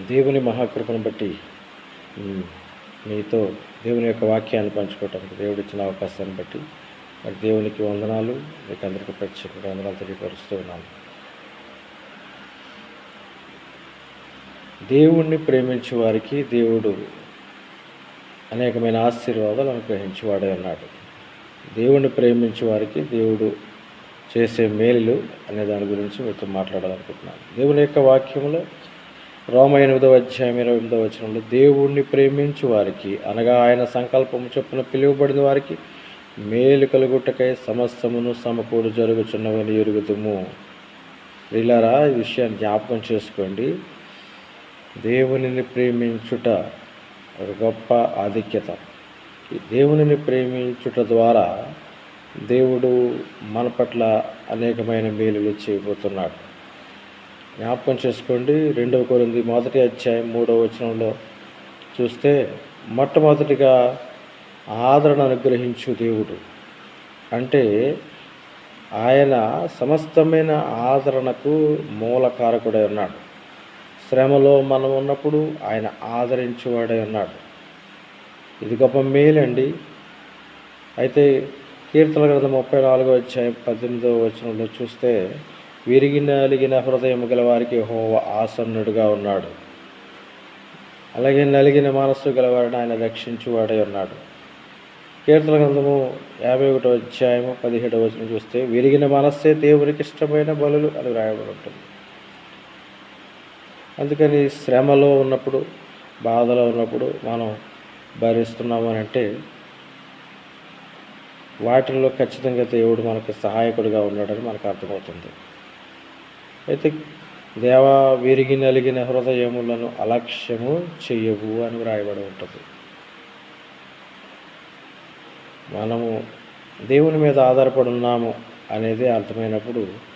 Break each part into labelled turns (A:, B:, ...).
A: దేవుని మహాకృపను బట్టి మీతో దేవుని యొక్క వాక్యాన్ని పంచుకోవటానికి దేవుడు ఇచ్చిన అవకాశాన్ని బట్టి మరి దేవునికి వందనాలు మీకు అందరికీ ప్రత్యేకంగా వందనాలు తెలియపరుస్తూ ఉన్నాను. దేవుణ్ణి ప్రేమించే వారికి దేవుడు అనేకమైన ఆశీర్వాదాలు అనుగ్రహించేవాడే ఉన్నాడు. దేవుణ్ణి ప్రేమించే వారికి దేవుడు చేసే మేలులు అనే దాని గురించి మీతో మాట్లాడాలనుకుంటున్నాను. దేవుని యొక్క వాక్యంలో రోమ ఎనిమిదవ అధ్యాయం ఇరవై ఎనిమిదవ వచనంలో దేవుణ్ణి ప్రేమించు వారికి అనగా ఆయన సంకల్పము చొప్పున పిలువబడిన వారికి మేలు కలుగుటకై సమస్తమును సమకూడు జరుగుచున్నవని ఎరుగుదుము. వీళ్ళారా ఈ విషయాన్ని జ్ఞాపకం చేసుకోండి. దేవునిని ప్రేమించుట ఒక గొప్ప ఆధిక్యత. ఈ దేవునిని ప్రేమించుట ద్వారా దేవుడు మన పట్ల అనేకమైన మేలులు చేయబోతున్నాడు. జ్ఞాపకం చేసుకోండి. రెండవ కొరింది మొదటి అధ్యాయం మూడవ వచనంలో చూస్తే మొట్టమొదటిగా ఆదరణ అనుగ్రహించు దేవుడు. అంటే ఆయన సమస్తమైన ఆదరణకు మూలకారకుడై ఉన్నాడు. శ్రమలో మనం ఉన్నప్పుడు ఆయన ఆదరించేవాడై ఉన్నాడు. ఇది గొప్ప మేలండి. అయితే కీర్తన గ్రంథం ముప్పై నాలుగో అధ్యాయం పద్దెనిమిదవ వచనంలో చూస్తే విరిగి నలిగిన హృదయం గల వారికి హోవ ఆసన్నుడుగా ఉన్నాడు. అలాగే నలిగిన మనస్సు గలవారిని ఆయన రక్షించువాడై ఉన్నాడు. కీర్తన గ్రంథము యాభై ఒకటో అధ్యాయము పదిహేడవ వచనం చూస్తే విరిగిన మనస్సే దేవునికి ఇష్టమైన బలులు అని వ్రాయబడి ఉంటుంది అందుకని శ్రమలో ఉన్నప్పుడు బాధలో ఉన్నప్పుడు మనం భరిస్తున్నామని అంటే వాటిల్లో ఖచ్చితంగా దేవుడు మనకు సహాయకుడిగా ఉన్నాడని మనకు అర్థమవుతుంది. అయితే దేవా విరిగి నలిగిన హృదయములను అలక్ష్యము చెయ్యవు అని వ్రాయబడి ఉంటుంది. మనము దేవుని మీద ఆధారపడి ఉన్నాము అనేది అర్థమైనప్పుడు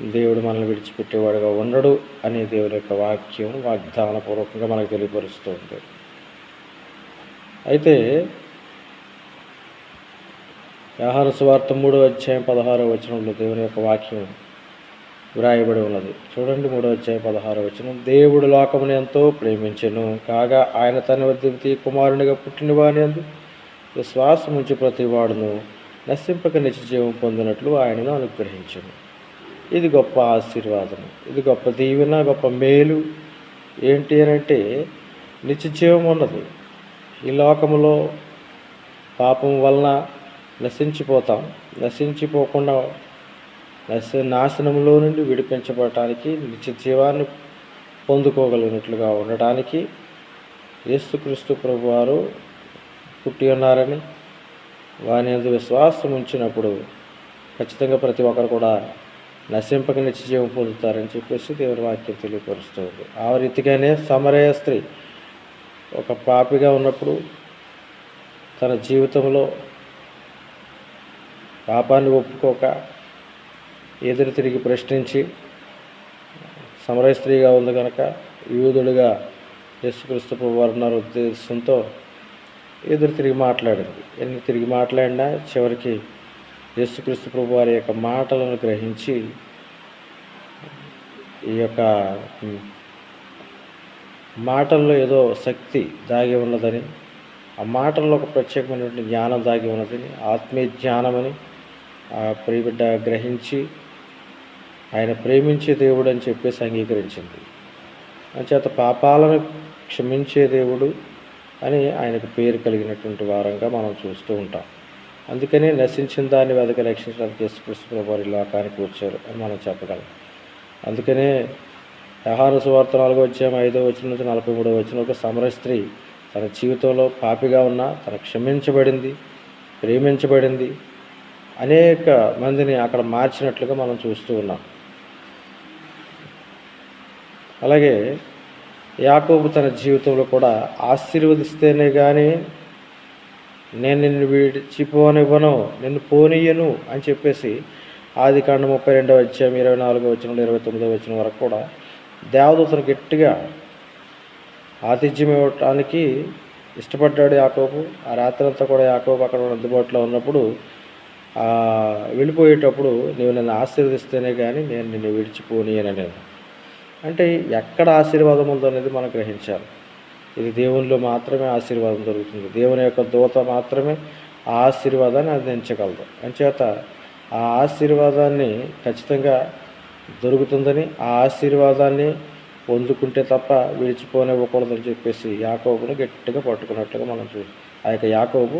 A: దేవుడు మనల్ని విడిచిపెట్టేవాడుగా ఉండడు అనే దేవుని యొక్క వాక్యం వాగ్దానపూర్వకంగా మనకు తెలియపరుస్తుంది. అయితే వ్యవహార స్వార్థ మూడో అధ్యాయం పదహారో వచనంలో దేవుని యొక్క వాక్యం వ్రాయబడి ఉన్నది. చూడండి మూడో అధ్యాయం పదహారు వచ్చిన దేవుడు లోకమును ఎంతో ప్రేమించెను కాగా ఆయన తన వద్ద కుమారునిగా పుట్టిన వాని అందు విశ్వాసం ఉంచి ప్రతి వాడును నశింపక నిత్యజీవం పొందినట్లు ఆయనను అనుగ్రహించను. ఇది గొప్ప ఆశీర్వాదం ఇది గొప్ప దీవెన గొప్ప మేలు. ఏంటి అని అంటే నిత్యజీవం ఉన్నది. ఈ లోకములో పాపం వలన నశించిపోతాం. నశించిపోకుండా నాశనంలో నుండి విడిపించబడటానికి నిత్య జీవాన్ని పొందుకోగలిగినట్లుగా ఉండటానికి యేసుక్రీస్తు ప్రభు వారు పుట్టి ఉన్నారని వారి యందు విశ్వాసం ఉంచినప్పుడు ఖచ్చితంగా ప్రతి ఒక్కరు కూడా నశింపక నిత్యజీవం పొందుతారని చెప్పేసి దేవుని వాక్యం తెలియపరుస్తుంది. ఆ రీతిగానే సమరయ స్త్రీ ఒక పాపిగా ఉన్నప్పుడు తన జీవితంలో పాపాన్ని ఒప్పుకోక ఎదురు తిరిగి ప్రశ్నించి సమరయ స్త్రీగా ఉంది కనుక యూదుడిగా యేసుక్రీస్తు ప్రభు ఉద్దేశంతో ఎదురు తిరిగి మాట్లాడింది. ఎన్ని తిరిగి మాట్లాడినా చివరికి యేసుక్రీస్తు ప్రభు వారి యొక్క మాటలను గ్రహించి ఈ యొక్క మాటల్లో ఏదో శక్తి దాగి ఉన్నదని ఆ మాటల్లో ఒక ప్రత్యేకమైనటువంటి జ్ఞానం దాగి ఉన్నదని ఆత్మీయ జ్ఞానమని ఆ ప్రియబిడ్డ గ్రహించి ఆయన ప్రేమించే దేవుడు అని చెప్పేసి అంగీకరించింది. అంచేత పాపాలను క్షమించే దేవుడు అని ఆయనకు పేరు కలిగినటువంటి వారంగా మనం చూస్తూ ఉంటాం. అందుకనే నశించిన దాన్ని వెదక రక్షించడానికి యేసుక్రీస్తు వారి లోకానికి వచ్చారు అని మనం చెప్పగలం. అందుకనే వ్యవహార సువార్త నాలుగో వచ్చాము ఐదో వచ్చిన నుంచి నలభై మూడో వచ్చిన ఒక సమర స్త్రీ తన జీవితంలో పాపిగా ఉన్న తన క్షమించబడింది ప్రేమించబడింది అనేక మందిని అక్కడ మార్చినట్లుగా మనం చూస్తూ ఉన్నాం. అలాగే యాకోబు తన జీవితంలో కూడా ఆశీర్వదిస్తేనే కానీ నేను నిన్ను విడిచిపోనివ్వను నిన్ను పోనీయను అని చెప్పేసి ఆది కాండ ముప్పై రెండవ అధ్యాయం ఇరవై నాలుగో వచ్చిన ఇరవై తొమ్మిదో వచ్చిన వరకు కూడా దేవదూతను గట్టిగా ఆతిథ్యం ఇవ్వటానికి ఇష్టపడ్డాడు యాకోబు. ఆ రాత్రి అంతా కూడా యాకోబు అక్కడ అందుబాటులో ఉన్నప్పుడు వెళ్ళిపోయేటప్పుడు నీవు నన్ను ఆశీర్వదిస్తేనే కానీ నేను నిన్ను విడిచిపోనీయనలేదు అంటే ఎక్కడ ఆశీర్వాదం ఉందో అనేది మనం గ్రహించాలి. ఇది దేవునిలో మాత్రమే ఆశీర్వాదం దొరుకుతుంది. దేవుని యొక్క దూత మాత్రమే ఆ ఆశీర్వాదాన్ని అందించగలదు. అంచేత ఆ ఆశీర్వాదాన్ని ఖచ్చితంగా దొరుకుతుందని ఆ ఆశీర్వాదాన్ని పొందుకుంటే తప్ప విడిచిపోనివ్వకూడదని చెప్పేసి యాకోబును గట్టిగా పట్టుకున్నట్లుగా మనం చూ ఆ యొక్క యాకోబు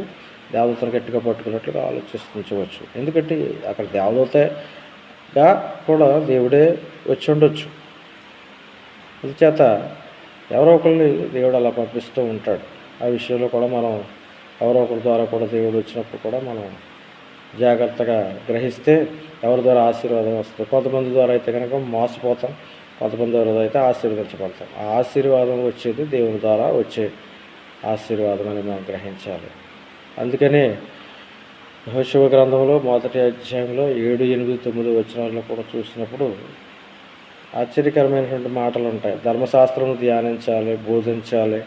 A: దేవదూతను గట్టిగా పట్టుకున్నట్లుగా ఆలోచిస్తుంచవచ్చు ఎందుకంటే అక్కడ దేవదూతగా కూడా దేవుడే వచ్చి ఉండొచ్చు. అందుచేత ఎవరో ఒకరిని దేవుడు అలా పంపిస్తూ ఉంటాడు. ఆ విషయంలో కూడా మనం ఎవరో ఒకరి ద్వారా కూడా దేవుడు వచ్చినప్పుడు కూడా మనం జాగ్రత్తగా గ్రహిస్తే ఎవరి ద్వారా ఆశీర్వాదం వస్తుంది. కొంతమంది ద్వారా అయితే కనుక మోసపోతాం కొంతమంది ద్వారా అయితే ఆశీర్వదించబడతాం. ఆ ఆశీర్వాదం వచ్చేది దేవుని ద్వారా వచ్చే ఆశీర్వాదం అని మనం గ్రహించాలి. అందుకనే యెహోషువ గ్రంథంలో మొదటి అధ్యాయంలో ఏడు ఎనిమిది తొమ్మిది వాళ్ళు కూడా చూసినప్పుడు ఆశ్చర్యకరమైనటువంటి మాటలు ఉంటాయి ధర్మశాస్త్రం ధ్యానించాలి బోధించాలి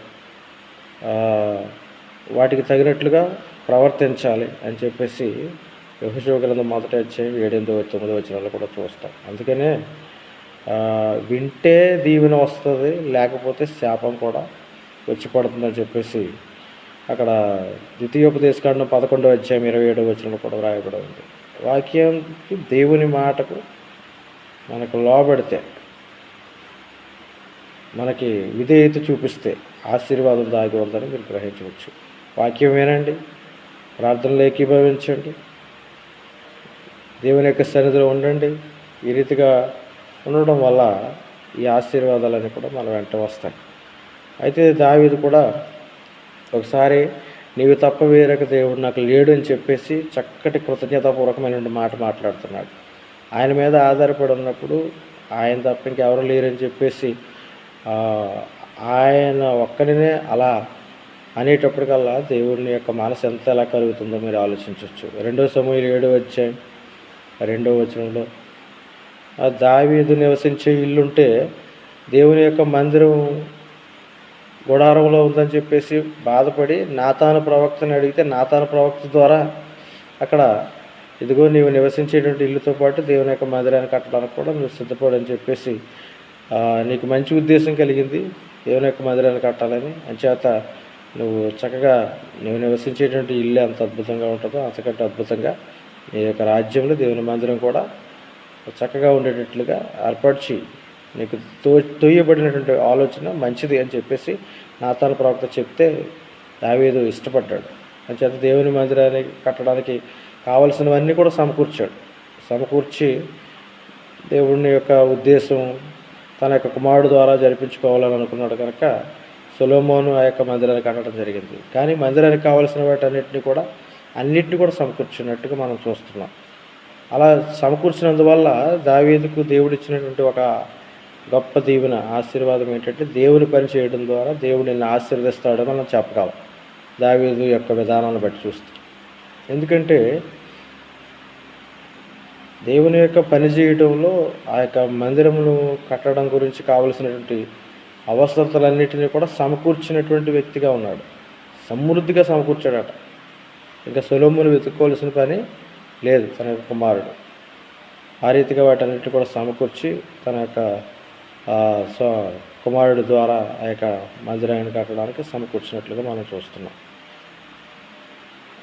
A: వాటికి తగినట్లుగా ప్రవర్తించాలి అని చెప్పేసి యహోషువ మొదట వచ్చాయి అధ్యాయం ఏడెనిమిది తొమ్మిది వచనాల్లో కూడా చూస్తాం. అందుకనే వింటే దీవెన వస్తుంది లేకపోతే శాపం కూడా వచ్చి పడుతుందని చెప్పేసి అక్కడ ద్వితీయోపదేశకాండం పదకొండవ అధ్యాయం ఇరవై ఏడవ వచ్చిన కూడా రాయబడి ఉంది. వాక్యానికి దేవుని మాటకు మనకు లోబడితే మనకి విధేయత చూపిస్తే ఆశీర్వాదం దాగి ఉందని మీరు గ్రహించవచ్చు. వాక్యం వినండి ప్రార్థనలు ఏకీభవించండి దేవుని యొక్క సన్నిధిలో ఉండండి. ఈ రీతిగా ఉండడం వల్ల ఈ ఆశీర్వాదాలన్నీ కూడా మన వెంట వస్తాయి. అయితే దావీది కూడా ఒకసారి నీవు తప్ప వేరొక దేవుడు నాకు లేడు అని చెప్పేసి చక్కటి కృతజ్ఞతాపూర్వకమైన మాట మాట్లాడుతున్నాడు. ఆయన మీద ఆధారపడి ఉన్నప్పుడు ఆయన తప్ప ఇంకెవరు లేరని చెప్పేసి ఆయన ఒక్కడినే అలా అనేటప్పటికల్లా దేవుడిని యొక్క మనసు ఎంత ఎలా కలుగుతుందో మీరు ఆలోచించవచ్చు. రెండో సమయంలో ఏడో వచ్చాయి రెండో వచనంలో ఆ దావీదు నివసించే ఇల్లుంటే దేవుని యొక్క మందిరం గుడారంలో ఉందని చెప్పేసి బాధపడి నాతాను ప్రవక్తని అడిగితే నాతాను ప్రవక్త ద్వారా అక్కడ ఇదిగో నీవు నివసించేటువంటి ఇల్లుతో పాటు దేవుని యొక్క మందిరాన్ని కట్టడానికి కూడా నువ్వు సిద్ధపడని చెప్పేసి నీకు మంచి ఉద్దేశం కలిగింది దేవుని యొక్క మందిరాన్ని కట్టాలని. అంచేత నువ్వు చక్కగా నువ్వు నివసించేటువంటి ఇల్లు ఎంత అద్భుతంగా ఉంటుందో అంతకంటే అద్భుతంగా నీ యొక్క రాజ్యంలో దేవుని మందిరం కూడా చక్కగా ఉండేటట్లుగా ఏర్పరిచి నీకు తో తోయబడినటువంటి ఆలోచన మంచిది అని చెప్పేసి నాతాను ప్రవక్త చెప్తే దావీదు ఇష్టపడ్డాడు. అంచేత దేవుని మందిరాన్ని కట్టడానికి కావలసినవన్నీ కూడా సమకూర్చాడు. సమకూర్చి దేవుని యొక్క ఉద్దేశం తన యొక్క కుమారుడు ద్వారా జరిపించుకోవాలని అనుకున్నాడు కనుక సొలోమోను ఆ యొక్క మందిరానికి అనడం జరిగింది. కానీ మందిరానికి కావలసిన వాటన్నిటిని కూడా అన్నిటిని కూడా సమకూర్చినట్టుగా మనం చూస్తున్నాం. అలా సమకూర్చినందువల్ల దావీదుకు దేవుడు ఇచ్చినటువంటి ఒక గొప్ప దీవెన ఆశీర్వాదం ఏంటంటే దేవుని పని చేయడం ద్వారా దేవుడు నిన్ను ఆశీర్వదిస్తాడని మనం చెప్పగలం. దావీదు యొక్క విధానాన్ని బట్టి చూస్తే. ఎందుకంటే దేవుని యొక్క పని చేయడంలో ఆ యొక్క మందిరమును కట్టడం గురించి కావలసినటువంటి అవసరతలన్నిటినీ కూడా సమకూర్చినటువంటి వ్యక్తిగా ఉన్నాడు. సమృద్ధిగా సమకూర్చాడట. ఇంకా సొలోమును వెతుక్కోవాల్సిన పని లేదు తన యొక్క కుమారుడు. ఆ రీతిగా వాటన్నిటిని కూడా సమకూర్చి తన యొక్క ఆ, కుమారుడి ద్వారా ఆ యొక్క మందిరాన్ని కట్టడానికి సమకూర్చినట్లుగా మనం చూస్తున్నాం.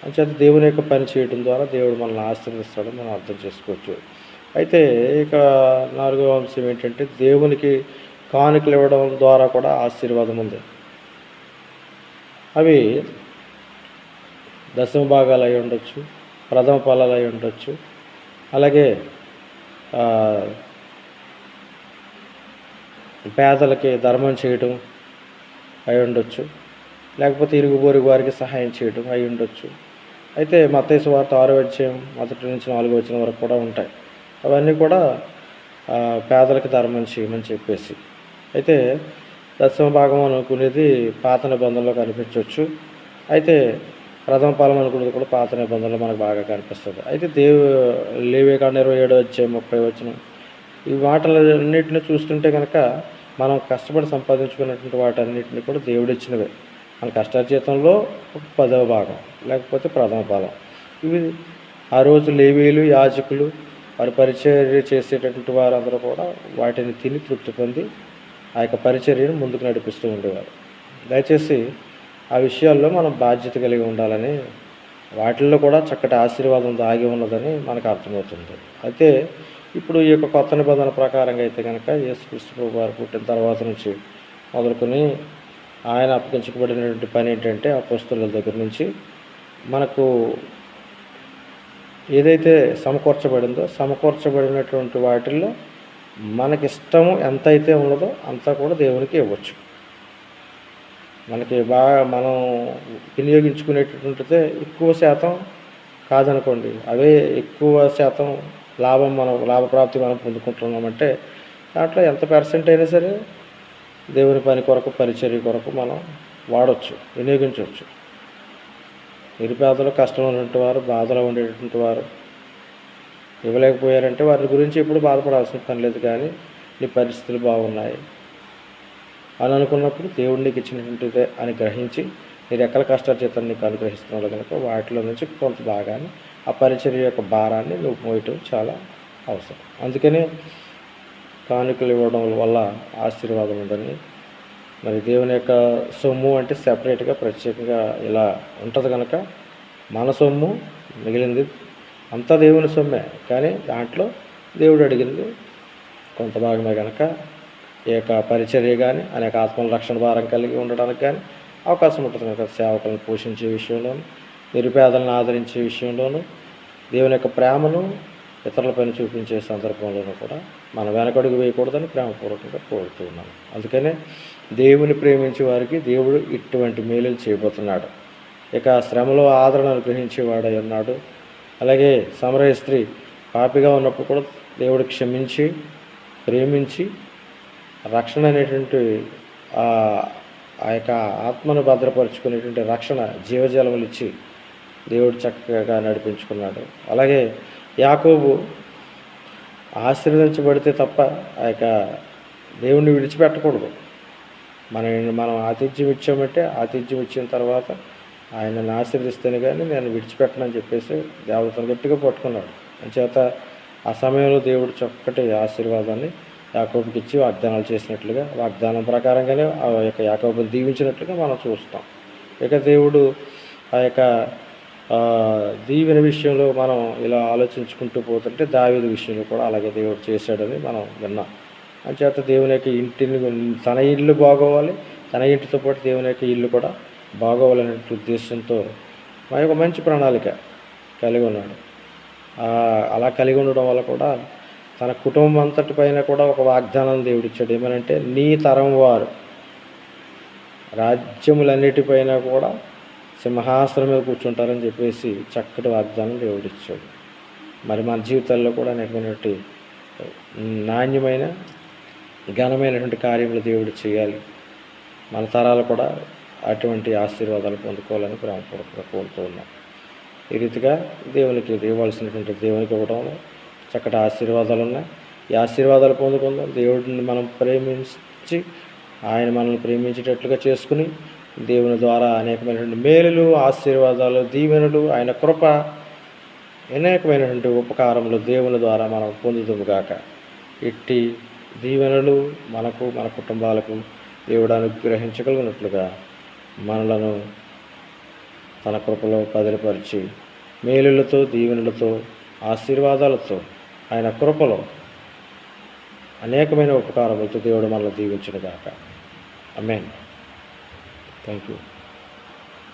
A: అంచేత దేవుని యొక్క పని చేయడం ద్వారా దేవుడు మనల్ని ఆశీర్వదిస్తాడని మనం అర్థం చేసుకోవచ్చు. అయితే ఇక నాలుగవ అంశం ఏంటంటే దేవునికి కానుకలు ఇవ్వడం ద్వారా కూడా ఆశీర్వాదం ఉంది. అవి దశమ భాగాలు అయి ఉండొచ్చు ప్రథమ ఫలాలు అయి ఉండొచ్చు అలాగే పేదలకి ధర్మం చేయడం అయి ఉండొచ్చు లేకపోతే ఇరుగు పొరుగు వారికి సహాయం చేయడం అయి ఉండొచ్చు. అయితే మతేసు వార్త ఆరో అధ్యాయం మొదటి నుంచి నాలుగో వచ్చిన వరకు కూడా ఉంటాయి. అవన్నీ కూడా పేదలకు ధర్మం చేయమని చెప్పేసి. అయితే దశమ భాగం అనుకునేది పాత నిబంధనలో కనిపించవచ్చు. అయితే ప్రథమ ఫలం అనుకునేది కూడా పాత నిబంధనలో మనకు బాగా కనిపిస్తుంది. అయితే దేవు లేవేకాండ ఇరవై ఏడో వచ్చే ముప్పై వచ్చిన ఈ వాటలన్నిటిని చూస్తుంటే కనుక మనం కష్టపడి సంపాదించుకున్నటువంటి వాటన్నిటిని కూడా దేవుడు ఇచ్చినవే. మన కష్టార్జితంలో ఒక పదవ భాగం లేకపోతే ప్రథమ పదం ఇవి ఆ రోజు లేవీలు యాజకులు వారి పరిచర్య చేసేటటువంటి వారందరూ కూడా వాటిని తిని తృప్తి పొంది ఆ యొక్క పరిచర్యను ముందుకు నడిపిస్తూ ఉండేవారు. దయచేసి ఆ విషయాల్లో మనం బాధ్యత కలిగి ఉండాలని వాటిల్లో కూడా చక్కటి ఆశీర్వాదం దాగి ఉన్నదని మనకు అర్థమవుతుంది. అయితే ఇప్పుడు ఈ యొక్క కొత్త నిబంధన ప్రకారంగా అయితే కనుక యేసుక్రీస్తు ప్రభు వారు పుట్టిన తర్వాత నుంచి మొదలుకొని ఆయన అప్పగించబడినటువంటి పని ఏంటంటే అపోస్తుల దగ్గర నుంచి మనకు ఏదైతే సమకూర్చబడిందో సమకూర్చబడినటువంటి వాటిల్లో మనకిష్టము ఎంత అయితే ఉన్నదో అంతా కూడా దేవునికి ఇవ్వచ్చు. మనకి బాగా మనం వినియోగించుకునేటటువంటిదే ఎక్కువ శాతం కాదనుకోండి. అవే ఎక్కువ శాతం లాభం మనం లాభప్రాప్తి మనం పొందుకుంటున్నామంటే దాంట్లో ఎంత పర్సెంట్ అయినా సరే దేవుని పని కొరకు పరిచర్య కొరకు మనం వాడవచ్చు వినియోగించవచ్చు నిరుపేదలు కష్టం ఉన్నటువంటి వారు బాధలో ఉండేటువంటి వారు ఇవ్వలేకపోయారంటే వారి గురించి ఎప్పుడు బాధపడాల్సిన పని లేదు కానీ నీ పరిస్థితులు బాగున్నాయి. అని అనుకున్నప్పుడు దేవుడు నీకు ఇచ్చినటువంటిదే అని గ్రహించి నీ రెక్కల కష్టాల చేత నీకు అనుగ్రహిస్తున్నాడు కనుక వాటిలో నుంచి కొంత భాగాన్ని ఆ పరిచర్య యొక్క భారాన్ని నువ్వు మోయటం చాలా అవసరం. అందుకని కానుకలు ఇవ్వడం వల్ల ఆశీర్వాదం ఉందని మరి దేవుని యొక్క సొమ్ము అంటే సెపరేట్గా ప్రత్యేకంగా ఇలా ఉంటుంది కనుక మన సొమ్ము మిగిలింది అంతా దేవుని సొమ్మే. కానీ దాంట్లో దేవుడు అడిగింది కొంత భాగమే కనుక ఈ యొక్క పరిచర్య కానీ అనేక ఆత్మల రక్షణ భారం కలిగి ఉండడానికి కానీ అవకాశం ఉంటుంది కనుక సేవకులను పోషించే విషయంలోను నిరుపేదలను ఆదరించే విషయంలోను దేవుని యొక్క ప్రేమను ఇతరులపైన చూపించే సందర్భంలోనూ కూడా మనం వెనకడుగు వేయకూడదని ప్రేమపూర్వకంగా కోరుతూ ఉన్నాను. అందుకనే దేవుని ప్రేమించే వారికి దేవుడు ఇటువంటి మేలులు చేయబోతున్నాడు. ఇక శ్రమలో ఆదరణ అనుగ్రహించేవాడై ఉన్నాడు. అలాగే సమరయ స్త్రీ పాపిగా ఉన్నప్పుడు కూడా దేవుడు క్షమించి ప్రేమించి రక్షణ అనేటువంటి ఆ ఆ యొక్క ఆత్మను భద్రపరుచుకునేటువంటి రక్షణ జీవజలములు ఇచ్చి దేవుడు చక్కగా నడిపించుకున్నాడు. అలాగే యాకోబు ఆశీర్వదించబడితే తప్ప ఆ యొక్క దేవుణ్ణి విడిచిపెట్టకూడదు. మనం మనం ఆతిథ్యం ఇచ్చామంటే ఆతిథ్యం ఇచ్చిన తర్వాత ఆయనను ఆశీర్దిస్తేనే కానీ నేను విడిచిపెట్టనని చెప్పేసి దేవతను గట్టిగా పట్టుకున్నాడు. అంచేత ఆ సమయంలో దేవుడు చక్కటి ఆశీర్వాదాన్ని యాకోబుకి ఇచ్చి వాగ్దానాలు చేసినట్లుగా వాగ్దానం ప్రకారంగానే ఆ యొక్క యాకోబుని దీవించినట్లుగా మనం చూస్తాం. ఇక దేవుడు ఆ యొక్క దీవెన విషయంలో మనం ఇలా ఆలోచించుకుంటూ పోతుంటే దావేది విషయంలో కూడా అలాగే దేవుడు చేశాడని మనం విన్నాం. అంచేత దేవుని యొక్క ఇంటిని తన ఇల్లు బాగోవాలి తన ఇంటితో పాటు దేవుని యొక్క ఇల్లు కూడా బాగోవాలనే ఉద్దేశంతో మా యొక్క మంచి ప్రణాళిక కలిగి ఉన్నాడు. అలా కలిగి ఉండడం వల్ల కూడా తన కుటుంబం అంతటి పైన కూడా ఒక వాగ్దానం దేవుడు ఇచ్చాడు. ఏమనంటే నీ తరం వారు రాజ్యములన్నిటిపైన కూడా సింహాసనం మీద కూర్చుంటారని చెప్పేసి చక్కటి వాగ్దానం దేవుడిచ్చాడు మరి మన జీవితాల్లో కూడా అనేకమైనటువంటి నాణ్యమైన ఘనమైనటువంటి కార్యములు దేవుడు చేయాలి. మన తరాలు కూడా అటువంటి ఆశీర్వాదాలు పొందుకోవాలని ప్రేమపూర్వకంగా కోరుతూ ఉన్నాం. ఈ రీతిగా దేవునికి ఇవ్వాల్సినటువంటి దేవునికి ఇవ్వడంలో చక్కటి ఆశీర్వాదాలు ఉన్నాయి. ఈ ఆశీర్వాదాలు పొందుకుందాం. దేవుడిని మనం ప్రేమించి ఆయన మనల్ని ప్రేమించేటట్లుగా చేసుకుని దేవుని ద్వారా అనేకమైనటువంటి మేలులు ఆశీర్వాదాలు దీవెనలు ఆయన కృప అనేకమైనటువంటి ఉపకారములు దేవుని ద్వారా మనం పొందుతాము గాక. ఇట్టి దీవెనలు మనకు మన కుటుంబాలకు దేవుడు అనుగ్రహించగలిగినట్లుగా మనలను తన కృపలో కదిలిపరిచి మేలులతో దీవెనలతో ఆశీర్వాదాలతో ఆయన కృపలో అనేకమైన ఉపకారములతో దేవుడు మనల్ని దీవించును గాక. అమేన్ Thank you.